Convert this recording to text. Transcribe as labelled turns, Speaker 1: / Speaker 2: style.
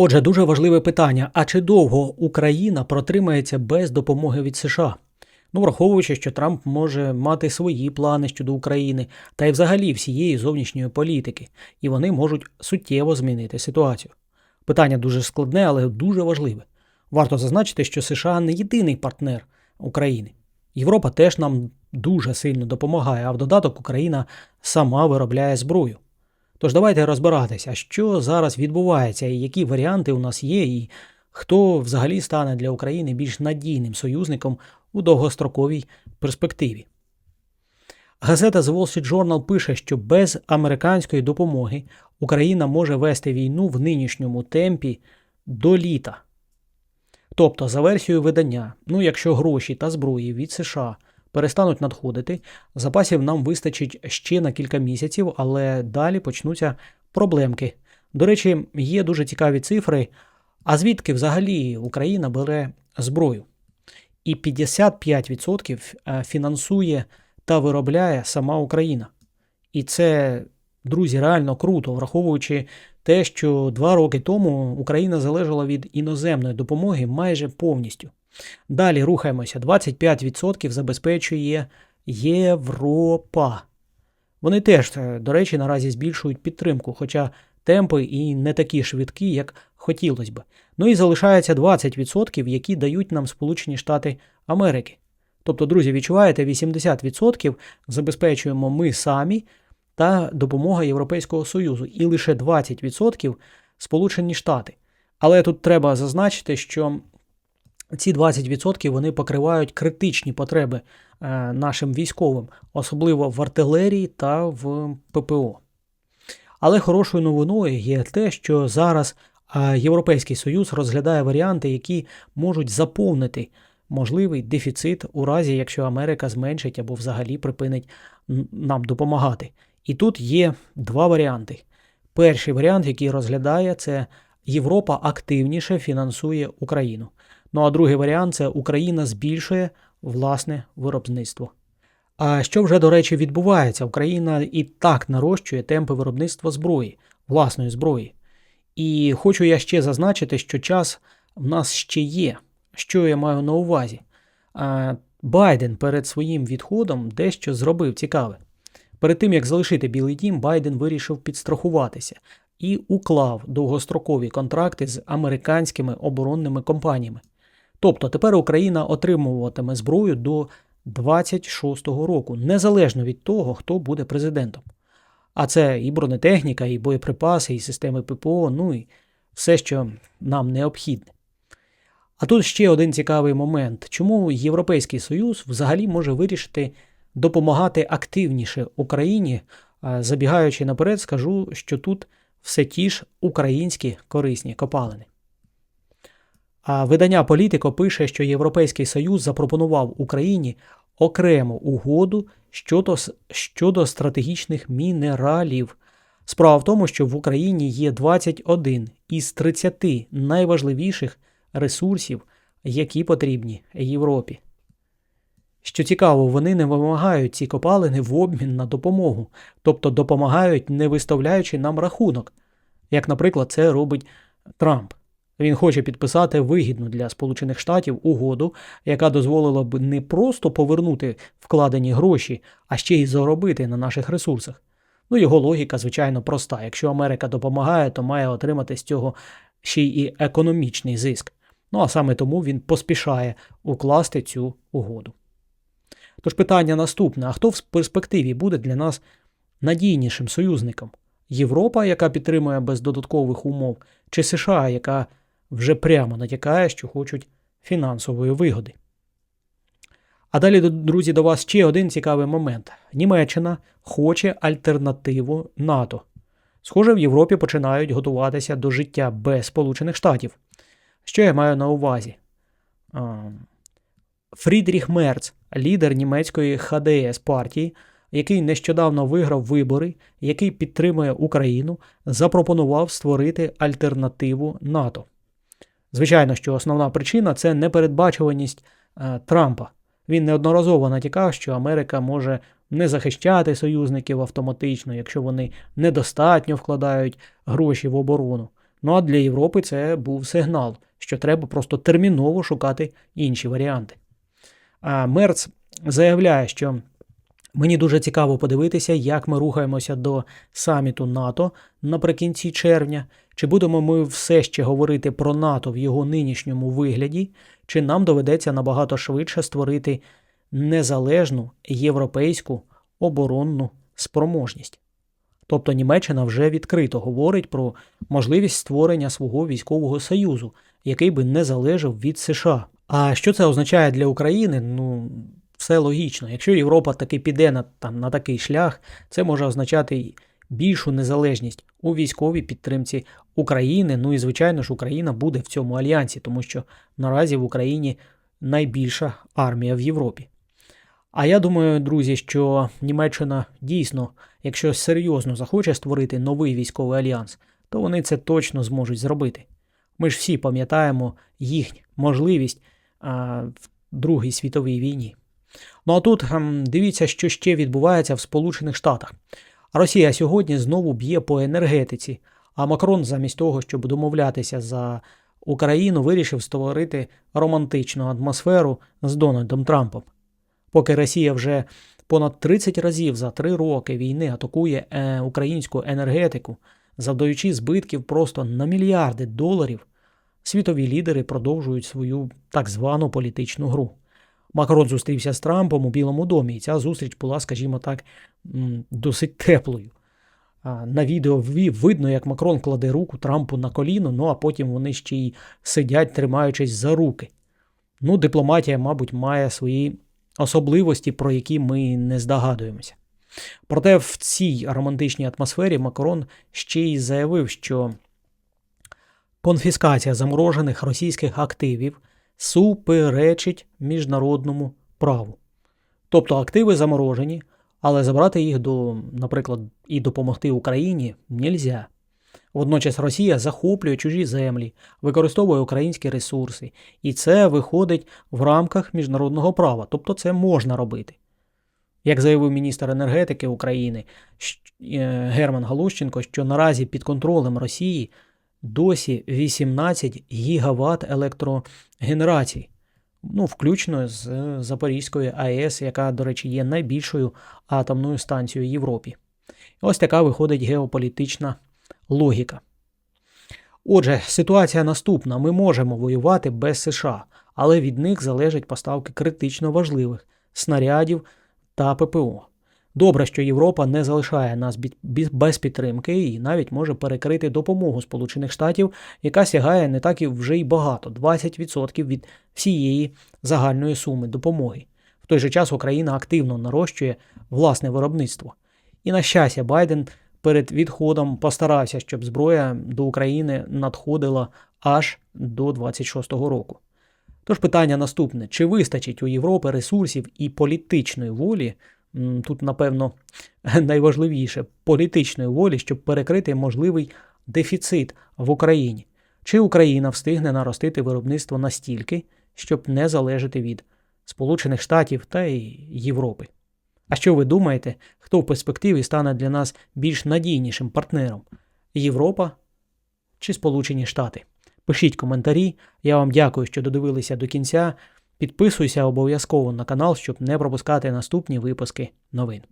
Speaker 1: Отже, дуже важливе питання: а чи довго Україна протримається без допомоги від США? Ну, враховуючи, що Трамп може мати свої плани щодо України та й взагалі всієї зовнішньої політики, і вони можуть суттєво змінити ситуацію. Питання дуже складне, але дуже важливе. Варто зазначити, що США не єдиний партнер України. Європа теж нам дуже сильно допомагає, а в додаток Україна сама виробляє зброю. Тож давайте розбиратися, що зараз відбувається, і які варіанти у нас є, і хто взагалі стане для України більш надійним союзником у довгостроковій перспективі. Газета The Wall Street Journal пише, що без американської допомоги Україна може вести війну в нинішньому темпі до літа. Тобто, за версією видання, ну якщо гроші та зброї від США перестануть надходити, запасів нам вистачить ще на кілька місяців, але далі почнуться проблемки. До речі, є дуже цікаві цифри. А звідки взагалі Україна бере зброю? І 55% е, фінансує та виробляє сама Україна. І це, друзі, реально круто, враховуючи те, що два роки тому Україна залежала від іноземної допомоги майже повністю. Далі рухаємося. 25% забезпечує Європа. Вони теж, е, до речі, наразі збільшують підтримку, хоча темпи і не такі швидкі, як хотілося б. Ну і залишається 20%, які дають нам Сполучені Штати Америки. Тобто, друзі, відчуваєте, 80% забезпечуємо ми самі та допомога Європейського Союзу, і лише 20% Сполучені Штати. Але тут треба зазначити, що ці 20% вони покривають критичні потреби е, нашим військовим, особливо в артилерії та в ППО. Але хорошою новиною є те, що зараз е, Європейський Союз розглядає варіанти, які можуть заповнити можливий дефіцит у разі, якщо Америка зменшить або взагалі припинить нам допомагати. І тут є два варіанти. Перший варіант, який розглядає, це Європа активніше фінансує Україну. Ну а другий варіант це Україна збільшує власне виробництво. А що вже, до речі, відбувається? Україна і так нарощує темпи виробництва зброї, власної зброї. І хочу я ще зазначити, що час в нас ще є. Що я маю на увазі? Байден перед своїм відходом дещо зробив цікаве. Перед тим як залишити Білий Дім, Байден вирішив підстрахуватися і уклав довгострокові контракти з американськими оборонними компаніями. Тобто тепер Україна отримуватиме зброю до 26-го року, незалежно від того, хто буде президентом. А це і бронетехніка, і боєприпаси, і системи ППО, ну і все, що нам необхідне. А тут ще один цікавий момент, чому Європейський Союз взагалі може вирішити допомагати активніше Україні. Забігаючи наперед, скажу, що тут все ті ж українські корисні копалини. А видання Політико пише, що Європейський Союз запропонував Україні окрему угоду щодо, щодо стратегічних мінералів. Справа в тому, що в Україні є 21 із 30 найважливіших ресурсів, які потрібні Європі. Що цікаво, вони не вимагають ці копалини в обмін на допомогу, тобто допомагають, не виставляючи нам рахунок, як, наприклад, це робить Трамп. Він хоче підписати вигідну для Сполучених Штатів угоду, яка дозволила б не просто повернути вкладені гроші, а ще й заробити на наших ресурсах. Ну, його логіка, звичайно, проста. Якщо Америка допомагає, то має отримати з цього ще й економічний зиск. Ну а саме тому він поспішає укласти цю угоду. Тож питання наступне: а хто в перспективі буде для нас надійнішим союзником? Європа, яка підтримує без додаткових умов, чи США, яка вже прямо натякає, що хочуть фінансової вигоди? А далі, друзі, до вас ще один цікавий момент: Німеччина хоче альтернативу НАТО. Схоже, в Європі починають готуватися до життя без Сполучених Штатів. Що я маю на увазі? Фрідріх Мерц, лідер німецької ХДС партії, який нещодавно виграв вибори, який підтримує Україну, запропонував створити альтернативу НАТО. Звичайно, що основна причина це непередбачуваність е, Трампа. Він неодноразово натякав, що Америка може не захищати союзників автоматично, якщо вони недостатньо вкладають гроші в оборону. Ну а для Європи це був сигнал, що треба просто терміново шукати інші варіанти. А Мерц заявляє, що мені дуже цікаво подивитися, як ми рухаємося до саміту НАТО наприкінці червня. Чи будемо ми все ще говорити про НАТО в його нинішньому вигляді, чи нам доведеться набагато швидше створити незалежну європейську оборонну спроможність? Тобто Німеччина вже відкрито говорить про можливість створення свого військового союзу, який би не залежав від США. А що це означає для України? Ну, все логічно. Якщо Європа таки піде на, там, на такий шлях, це може означати більшу незалежність у військовій підтримці України. Ну і звичайно ж, Україна буде в цьому альянсі, тому що наразі в Україні найбільша армія в Європі. А я думаю, друзі, що Німеччина дійсно, якщо серйозно захоче створити новий військовий альянс, то вони це точно зможуть зробити. Ми ж всі пам'ятаємо їхню можливість а, в Другій світовій війні. Ну а тут ем, дивіться, що ще відбувається в Сполучених Штатах. Росія сьогодні знову б'є по енергетиці, а Макрон, замість того, щоб домовлятися за Україну, вирішив створити романтичну атмосферу з Дональдом Трампом. Поки Росія вже понад 30 разів за три роки війни атакує е, українську енергетику, завдаючи збитків просто на мільярди доларів, світові лідери продовжують свою так звану політичну гру. Макрон зустрівся з Трампом у Білому домі, і ця зустріч була, скажімо так, досить теплою. На відео видно, як Макрон кладе руку Трампу на коліно, ну а потім вони ще й сидять, тримаючись за руки. Ну, дипломатія, мабуть, має свої особливості, про які ми не здогадуємося. Проте в цій романтичній атмосфері Макрон ще й заявив, що конфіскація заморожених російських активів суперечить міжнародному праву. Тобто активи заморожені, але забрати їх до, наприклад, і допомогти Україні нельзя. Водночас Росія захоплює чужі землі, використовує українські ресурси, і це виходить в рамках міжнародного права, тобто це можна робити. Як заявив міністр енергетики України е, Герман Галущенко, що наразі під контролем Росії досі 18 гігават електрогенерацій, ну, включно з Запорізької АЕС, яка, до речі, є найбільшою атомною станцією в Європі. Ось така виходить геополітична логіка. Отже, ситуація наступна: ми можемо воювати без США, але від них залежать поставки критично важливих снарядів та ППО. Добре, що Європа не залишає нас без підтримки і навіть може перекрити допомогу Сполучених Штатів, яка сягає не так і вже й багато 20% від всієї загальної суми допомоги. В той же час Україна активно нарощує власне виробництво. І на щастя, Байден перед відходом постарався, щоб зброя до України надходила аж до 26-го року. Тож питання наступне: чи вистачить у Європи ресурсів і політичної волі? Тут, напевно, найважливіше політичної волі, щоб перекрити можливий дефіцит в Україні. Чи Україна встигне наростити виробництво настільки, щоб не залежати від Сполучених Штатів та Європи? А що ви думаєте, хто в перспективі стане для нас більш надійнішим партнером? Європа чи Сполучені Штати? Пишіть коментарі. Я вам дякую, що додивилися до кінця. Підписуйся обов'язково на канал, щоб не пропускати наступні випуски новин.